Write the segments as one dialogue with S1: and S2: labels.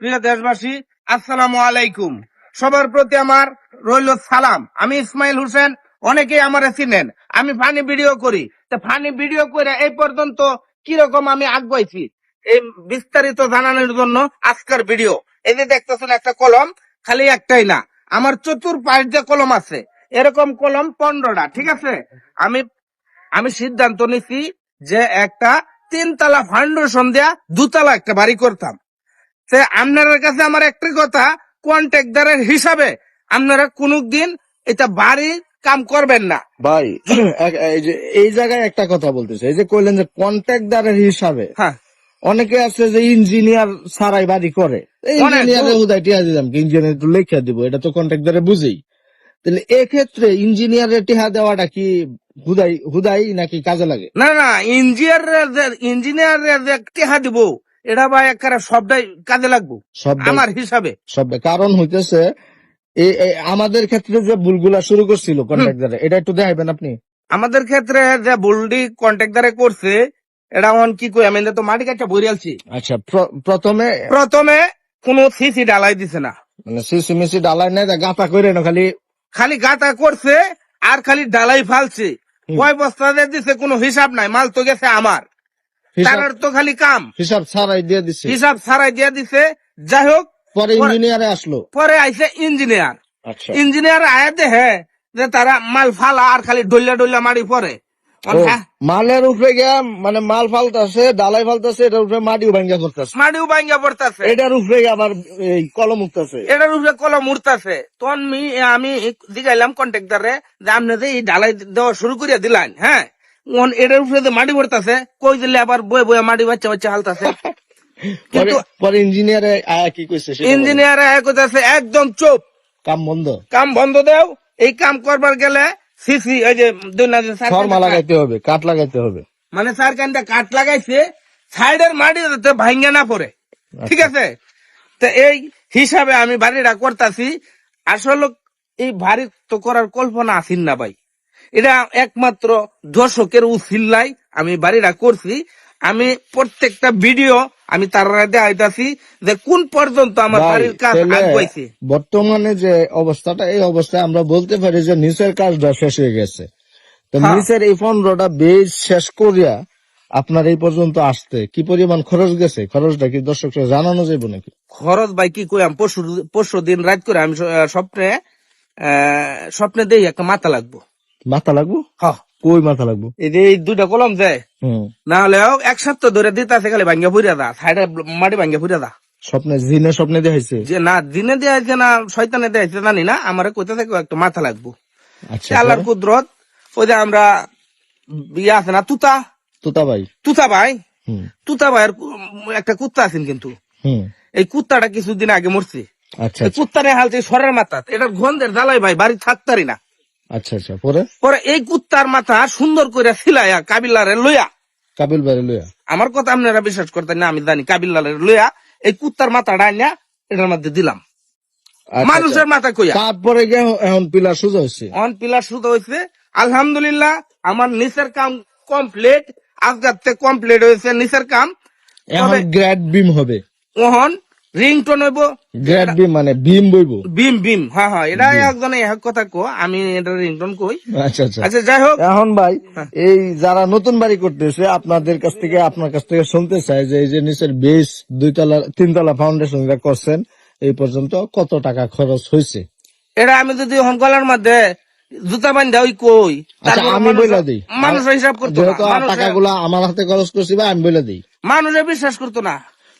S1: প্রিয় দেশবাসী, আসসালামু আলাইকুম। সবার প্রতি আমার রইল সালাম। আমি ইসমাইল হোসেন, অনেকেই আমার চিনেন। আমি ফানি ভিডিও করি। ফানি ভিডিও করে এই পর্যন্ত কীরকম আমি আগাইছি, এই বিস্তারিত জানানোর জন্য আজকের ভিডিও। এই যে দেখতেছেন একটা কলম, খালি একটাই না, আমার চতুর পাঁচ যে কলম আছে, এরকম কলম পনেরোটা, ঠিক আছে? আমি আমি সিদ্ধান্ত নিছি যে একটা তিনতলা ফাউন্ডেশন দেয়া দুতলা একটা বাড়ি করতাম। সে আপনার কাছে আমার একটা কথা কন্ট্রাক্টরের হিসাবে আপনারা কোনদিন এটা বাড়ির কাম করবেন না।
S2: ভাই এই জায়গায় একটা কথা বলতেছে। এই যে কইলেন যে কন্ট্রাক্টদারের হিসাবে
S1: হ্যাঁ।
S2: অনেকে আছে যে ইঞ্জিনিয়ার সারাই বাড়ি করে।
S1: অনেক
S2: ইঞ্জিনিয়ারে
S1: দূর।
S2: হুদাই টিহা দিলাম ইঞ্জিনিয়ার একটু লেখা দিব এটা তো কন্ট্রাক্টদারে বুঝেই তাহলে এক্ষেত্রে ইঞ্জিনিয়ারের টিহা দেওয়াটা কি হুদাই হুদাই নাকি কাজে লাগে?
S1: না না ইঞ্জিনিয়ার ইঞ্জিনিয়ার যে টেহা দিব এটা ভাই একেবারে সবটাই কাজে লাগবো আমার হিসাবে।
S2: সব কারণ হইতেছে আমাদের ক্ষেত্রে যে ভুলগুলা শুরু করছিল কন্ট্রাক্টদারে এটা একটু দেখাবেন আপনি?
S1: আমাদের ক্ষেত্রে যে বুলডি কন্ট্রাক্টরে করছে এটা অন কি কই আমি তো মাটি কাটা বইরালছি
S2: আচ্ছা প্রথমে
S1: প্রথমে কোনো সিসি ডালাই দিছে না।
S2: মানে সিসি মিসি ডালাই নাই গাঁথা করে না খালি
S1: খালি গাতা করছে আর খালি ডালাই ফালছে। কয় বস্তা দিছে কোনো হিসাব নাই মাল তো গেছে আমার। তার তো খালি কাম।
S2: হিসাব ছাড়াই দিয়ে দিচ্ছে
S1: হিসাব ছাড়াই দিয়ে দিছে। যাই হোক
S2: পরে ইঞ্জিনিয়ারে আসলো।
S1: পরে আইছে ইঞ্জিনিয়ার।
S2: আচ্ছা।
S1: ইঞ্জিনিয়ার আয়া দেখে যে তারা মাল ফালা আর খালি ডল্লা ডল্লা মারি পরে।
S2: মালের উপরে গিয়া মানে মাল ফালতাছে ডালাই ফালতাছে এটার উপরে মাটিও ভাঙ্গা করতেছে
S1: মাটিও ভাঙ্গা পড়তাছে।
S2: এটার উপরে আবার এই কলম উঠতেছে।
S1: এটার উপরে কলম উঠতাছে। তখন আমি দিগাইলাম কন্ট্রাক্টরে যে আপনি যে এই ডালাই দেওয়া শুরু করিয়া দিলেন হ্যাঁ? এটার উপরে যে মাটি পড়তাছে কই দিলে আবার বয়ে বয়ে মাটি বাচ্চা বাচ্চা হালতাছে। কিন্তু
S2: পরে ইঞ্জিনিয়ারে আয়া কি কইছে।
S1: ইঞ্জিনিয়ার কইতাছে একদম চুপ।
S2: কাম বন্ধ।
S1: কাম বন্ধ দেও। এই কাম করবার গেলে সিসি ওই যে
S2: লাগাইতে হবে কাঠ লাগাইতে হবে।
S1: মানে চার কান্দা কাঠ লাগাইছে সাইডের মাটি যাতে ভাঙ্গা না পড়ে। ঠিক আছে? তো এই হিসাবে আমি বাড়িটা করতাছি। আসলে এই বাড়ি তো করার কল্পনা আসিন না ভাই। এটা একমাত্র দর্শকের উচিল্লাই আমি বাড়িটা করছি। আমি প্রত্যেকটা ভিডিও আমি তারা দেখাইতাছি যে কোন পর্যন্ত আমার বাড়ির কাজ
S2: বর্তমানে যে অবস্থাটা এই অবস্থায় আমরা বলতে পারি যে নিচের কাজটা শেষ হয়ে গেছে। তো
S1: হ্যাঁ।
S2: নিচের এই পনেরোটা বেজ শেষ করিয়া আপনার এই পর্যন্ত আসতে কি পরিমাণ খরচ গেছে? খরচটা কি দর্শক জানানো যাবে নাকি?
S1: খরচ ভাই কি কই আমি পরশু পরশু দিন রাত করে আমি স্বপ্নে আহ, স্বপ্নে দেই একটা মাথা লাগবো।
S2: মাথা লাগবো? কই মাথা লাগবো?
S1: এই যে দুইটা কলম যায় না হলে এক সপ্তাহ ধরে দিতে আছে খালি ভাঙ্গা ফুরিয়া দা সাইডে মাটি ভাঙ্গা ফুরিয়া দা
S2: স্বপ্নে জিনে স্বপ্নে দেখাইছে?
S1: যে না না শয়তানে জানি না আমার কইতে থাকে একটা মাথা লাগবো।
S2: আচ্ছা
S1: আল্লাহর কুদরত ওই যে আমরা ইয়ে আছে না তুতা?
S2: তোতা ভাই।
S1: তুতা ভাই? তুতা ভাইয়ের একটা কুত্তা আছেন কিন্তু। এই কুত্তাটা কিছুদিন আগে মরছে।
S2: আচ্ছা
S1: কুত্তারে হালছে সরের মাথা এটার গন্ধের জ্বালাই ভাই বাড়ি থাকতারি না।
S2: আচ্ছা আচ্ছা পরে?
S1: পরে এই কুত্তার মাথা সুন্দর করে সিলাইয়া কাবিলারে লইয়া।
S2: কাবিল লইয়া?
S1: আমার কথা আপনারা বিশ্বাস করতেন না আমি জানি কাবিলারে লইয়া এই কুত্তার মাথাটা আনিয়া এটার মধ্যে দিলাম।
S2: আচ্ছা,
S1: মানুষের মাথা কইয়া।
S2: আচ্ছা। তারপরে এখন পিলার সোজা হচ্ছে
S1: অন পিলার শুরু হয়েছে আলহামদুলিল্লাহ আমার নিচের কাম কমপ্লিট আজকাতে কমপ্লিট হয়েছে নিচের কাম।
S2: এখন গ্র্যাড বিম হবে।
S1: ওহন রিংটোন হইব
S2: গ্র্যাড বিম মানে বিম বইব?
S1: বিম বিম হ্যাঁ হ্যাঁ এটা একজনে এক কথা কো আমি এটা রিংটোন কই।
S2: আচ্ছা আচ্ছা।
S1: আচ্ছা যাই হোক।
S2: এখন ভাই
S1: হ্যাঁ।
S2: এই যারা নতুন বাড়ি করতেছে আপনাদের কাছ থেকে আপনার কাছ থেকে শুনতে চাই যে এই যে নিচের বেস দুইতলা তিনতলা ফাউন্ডেশন করছেন এই পর্যন্ত কত টাকা খরচ হয়েছে?
S1: এটা আমি যদি ওহন গলার মধ্যে জুতা বান্ধা ওই কই
S2: আচ্ছা আমি বইলা দিই।
S1: মানুষ হিসাব করতো
S2: টাকাগুলো আমার হাতে খরচ করছি ভাই আমি বলে দিই।
S1: মানুষে বিশ্বাস করতো না।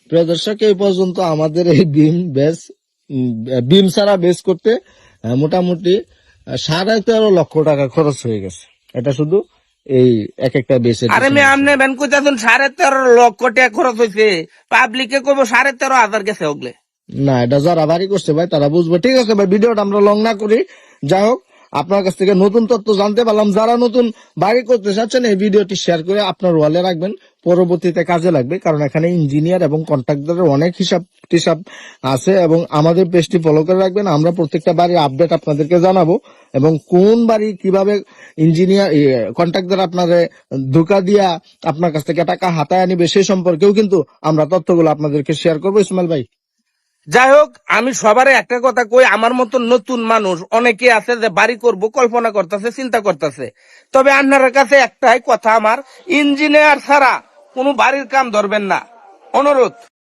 S2: প্রিয় দর্শক এই পর্যন্ত আমাদের এই বিম বেস বিম ছাড়া বেস করতে মোটামুটি সাড়ে তেরো লক্ষ টাকা খরচ হয়ে গেছে। এটা শুধু এই এক একটা বেসের
S1: আরে মে আমনে ব্যান কইতাছেন সাড়ে তেরো লক্ষ টাকা খরচ হয়েছে। পাবলিকে কইবো সাড়ে তেরো হাজার গেছে ওগলে।
S2: না এটা যারা বাড়ি করছে ভাই তারা বুঝবে। ঠিক আছে ভাই ভিডিওটা আমরা লং না করি। যাই হোক আপনার কাছ থেকে নতুন তথ্য জানতে পারলাম। যারা নতুন বাড়ি করতে চাচ্ছেন, এই ভিডিওটি শেয়ার করে আপনার ওয়ালে রাখবেন। পরবর্তীতে কাজে লাগবে, কারণ এখানে ইঞ্জিনিয়ার এবং কন্ট্রাক্টরের অনেক হিসাব টিসাব আছে এবং আমাদের পেজটি ফলো করে রাখবেন। আমরা প্রত্যেকটা বাড়ির আপডেট আপনাদেরকে জানাব এবং কোন বাড়ি কীভাবে ইঞ্জিনিয়ার কন্ট্রাক্টর আপনার ধোকা দিয়া আপনার কাছ থেকে টাকা হাতায় আনিবে সেই সম্পর্কেও কিন্তু আমরা তথ্যগুলো আপনাদেরকে শেয়ার করব। ইসমাইল ভাই।
S1: যাই হোক আমি সবারই একটা কথা কই, আমার মতন নতুন মানুষ অনেকে আছে যে বাড়ি করব, কল্পনা করতেছে, চিন্তা করতেছে। তবে আপনার কাছে একটাই কথা আমার, ইঞ্জিনিয়ার ছাড়া কোনো বাড়ির কাম ধরবেন না। অনুরোধ।